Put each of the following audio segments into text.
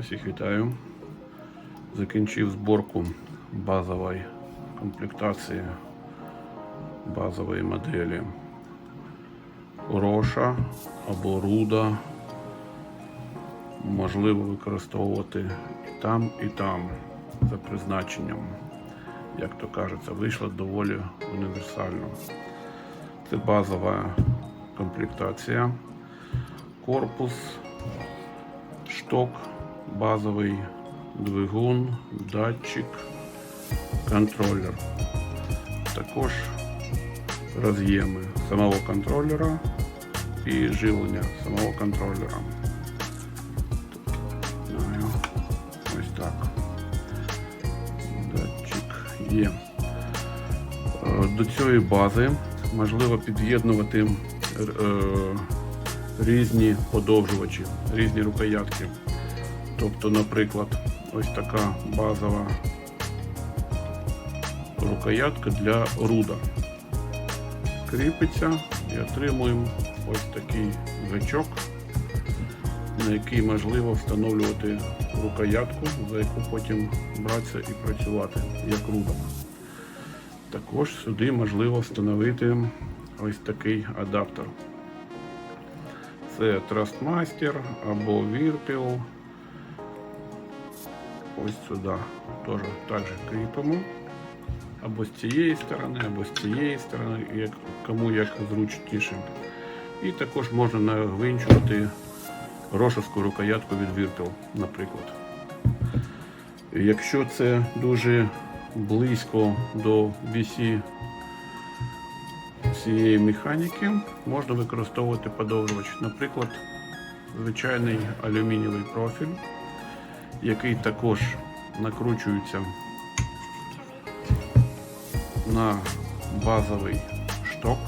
Усіх вітаю. Закінчив зборку базової комплектації базової моделі Роша або Руда. Можливо використовувати і там, і там за призначенням. Як то кажеться, вийшло доволі універсально. Це базова комплектація. Корпус, шток, базовий двигун, датчик, контролер. Також роз'єми самого контролера і живлення самого контролера. Ось так. Датчик є. Е, До цієї бази можливо під'єднувати е, різні подовжувачі, різні рукоятки. Тобто, наприклад, ось така базова рукоятка для руда. Кріпиться і отримуємо ось такий гачок, на який можливо встановлювати рукоятку, за яку потім братися і працювати як рудом. Також сюди можливо встановити ось такий адаптер. Це Trustmaster або Virpil. Ось сюди теж так же кріпимо. Або з цієї сторони, або з цієї сторони, як, кому як зручніше. І також можна нагвинчувати рошовську рукоятку від Virpil, наприклад. Якщо це дуже близько до вісі цієї механіки, можна використовувати подовжувач. Наприклад, звичайний алюмінієвий профіль, який також накручується на базовий шток,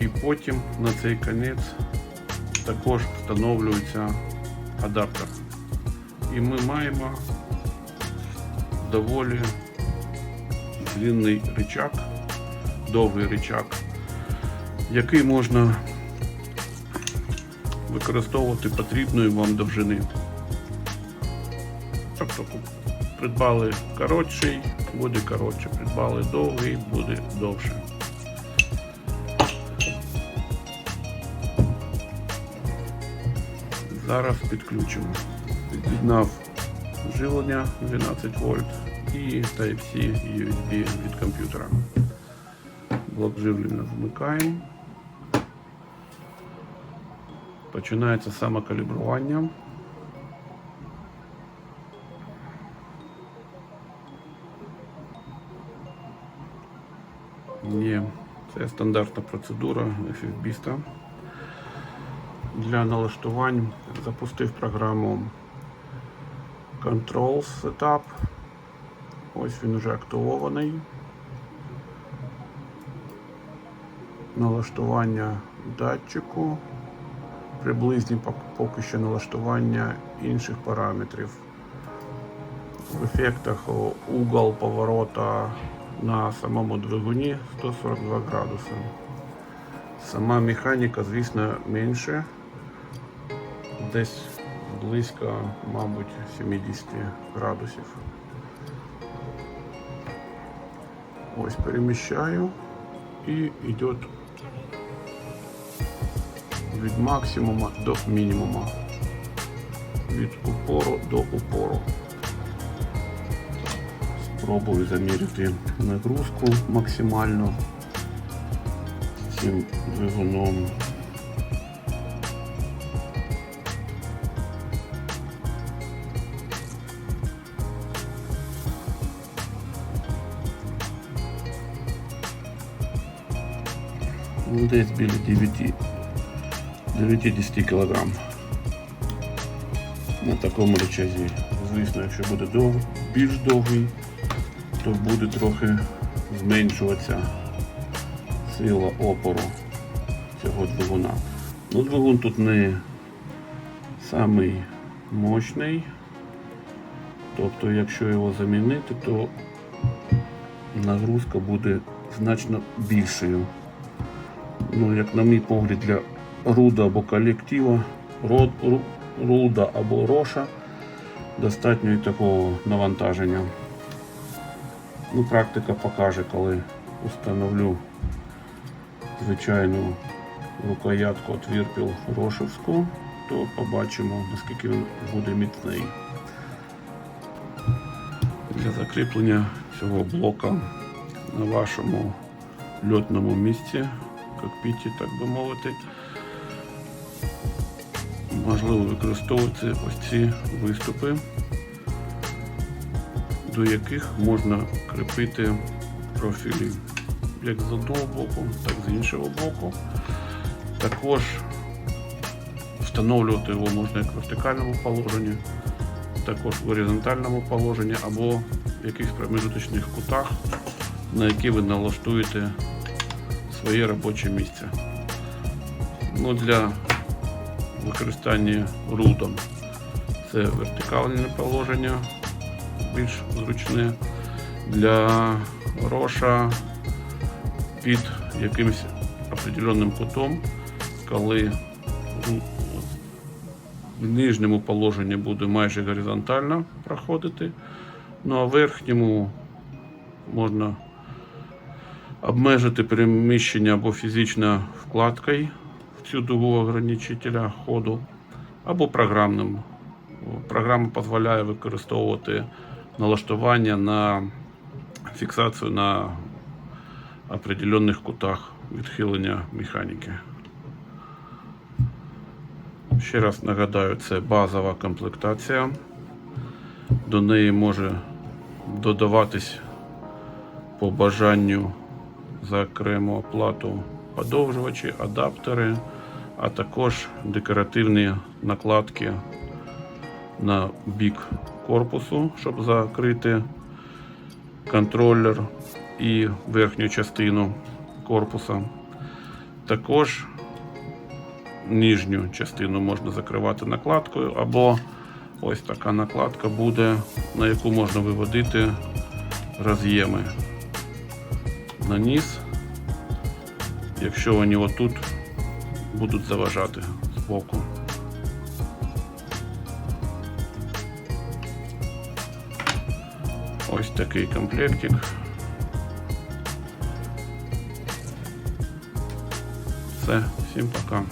і потім на цей конець також встановлюється адаптер. І ми маємо доволі длинний рычаг, довгий рычаг, який можна використовувати потрібної вам довжини. Тобто придбали коротший, буде коротше, придбали довгий, буде довше. Зараз підключимо. Під'єднав живлення 12 вольт і Type-C USB від комп'ютера. Блок живлення вмикаємо. Починається самокалібрування. Є, це стандартна процедура FFBista. Для налаштувань запустив програму Control Setup. Ось він вже активований. Налаштування датчику, приблизні поки що налаштування інших параметрів. В ефектах угол поворота на самому двигуні 142 градуси. Сама механіка, звісно, менше, десь близько, мабуть, 70 градусів. Ось переміщаю і йде від максимуму до мінімуму. Від упору до упору. Спробую заміряти нагрузку максимально цим двигуном. Ну, Десь біля 9 9-10 кг на такому речазі. Звісно, якщо буде дов... більш довгий, то буде трохи зменшуватися сила опору цього двигуна. Ну, двигун тут не самий мощний. Тобто, якщо його замінити, то нагрузка буде значно більшою. Ну, як на мій погляд, для руда або колектива, род, руда або роша достатньо і такого навантаження. Ну, практика покаже, коли установлю звичайну рукоятку от Вірпіл Рошевську, то побачимо, наскільки він буде міцний. Для закріплення цього блока на вашому льотному місці, кокпіті, так би мовити, можливо використовувати ось ці виступи, до яких можна кріпити профілі як з одного боку, так і з іншого боку. Також встановлювати його можна як в вертикальному положенні, також в горизонтальному положенні або в якихось промежуточних кутах, на які ви налаштуєте своє робоче місце. Ну, для використання рудом це вертикальне положення більш зручне. Для роша під якимось определенним кутом, коли в нижньому положенні буде майже горизонтально проходити, ну а в верхньому можна обмежити переміщення або фізично вкладкою в цю дугу ограничителя ходу, або програмним. Програма дозволяє використовувати налаштування на фіксацію на определенних кутах відхилення механіки. Ще раз нагадаю, це базова комплектація. До неї може додаватись по бажанню за окрему оплату подовжувачі, адаптери, а також декоративні накладки на бік корпусу, щоб закрити контролер і верхню частину корпуса. Також нижню частину можна закривати накладкою, або ось така накладка буде, на яку можна виводити роз'єми на низ, якщо вони отут будуть заважати збоку. Ось такий комплектик. Все, всім пока.